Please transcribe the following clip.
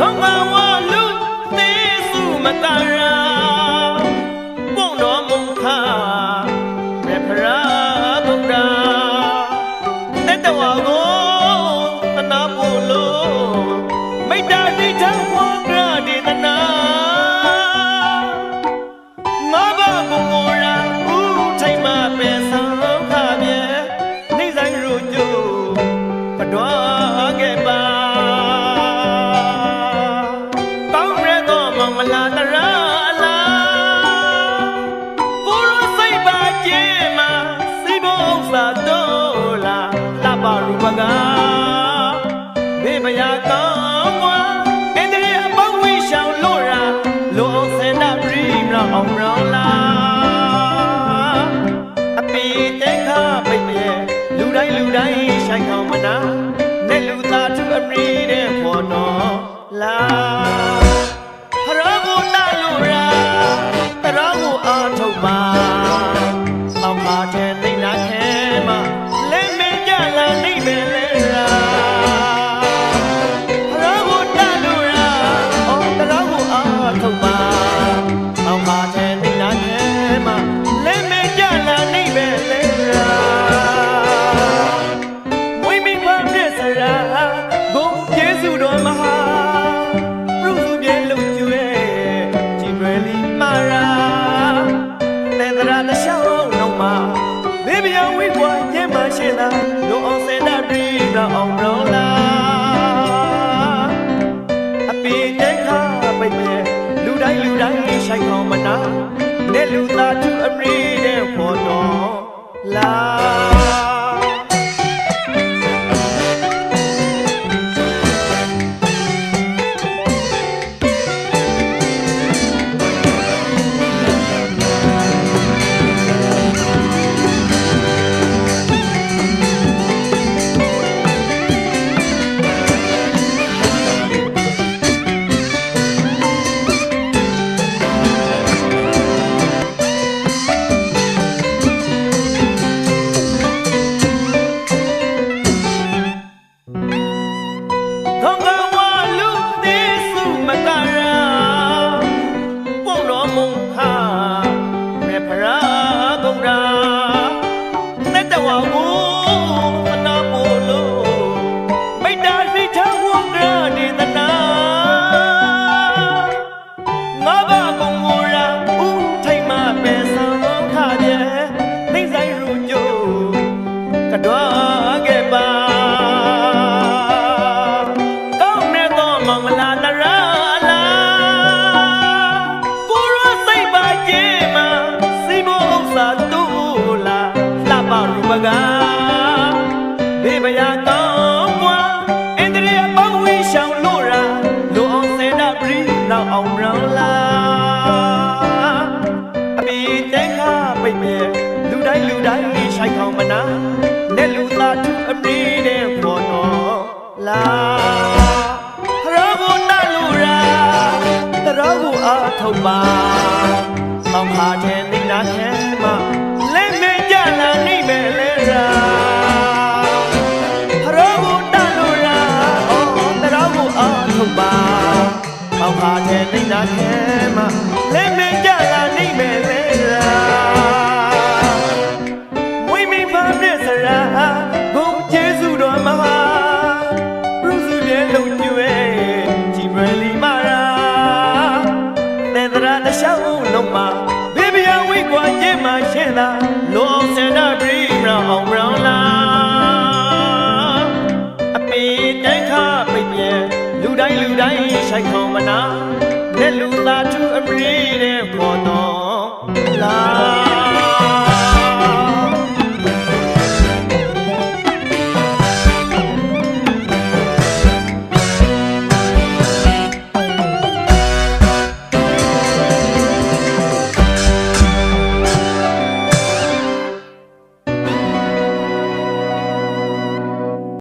သုံးပါဝလူသေးစုမတရာပုံတော်မုန်ခါမေဖရာဗုဒ္ဓတက်တော်ကိုအနာပို့လို့မိတ္တာတိထဝဂရဒေသနာမဘဘုံမောရာဦးချိန်မပင်ဆောင်ခါမြေနေဆိုင်ရူကျူပတော် တိုင်းရှိုက်ကောင်မနာနဲ့လူသားသူအပြေးတဲ့ပေါ်တော်လာ ရောလားအမေတိုင်းကပိတ်မဲ့လူတိုင်းလူတိုင်းရှိုက်ခေါမနာနဲ့လူသားသူအမေနဲ့ပေါ်တော်လားခရောဘူတလူရာတရောဘူအားထုတ်ပါမောင်ဟာတဲ့နေနာချမ်းမှာ ထောက်ခါတဲ့နှိမ့်တာခဲမှာလက်မကြလာနိုင်မယ်လေလားဝိမိဖာမြစ်စရာဘုံကျေစုတော်မဟာပြုစုပြဲလုံးညွဲကြည်ပွဲလီမာရာသင်္ဒရာတလျှောက်လုံးမှာဘေဘီယဝိကွာကျင်းမှာရှင်းလာလောအောင်စန္ဒပရိမရာအောင်ရောင်းလာအပေတိုင်းခပိတ်ပြဲလူတိုင်းလူတိုင်း ထိုက်ခုံမနာနဲ့လူသားသူအမီးတဲ့ပေါ်တော်လာ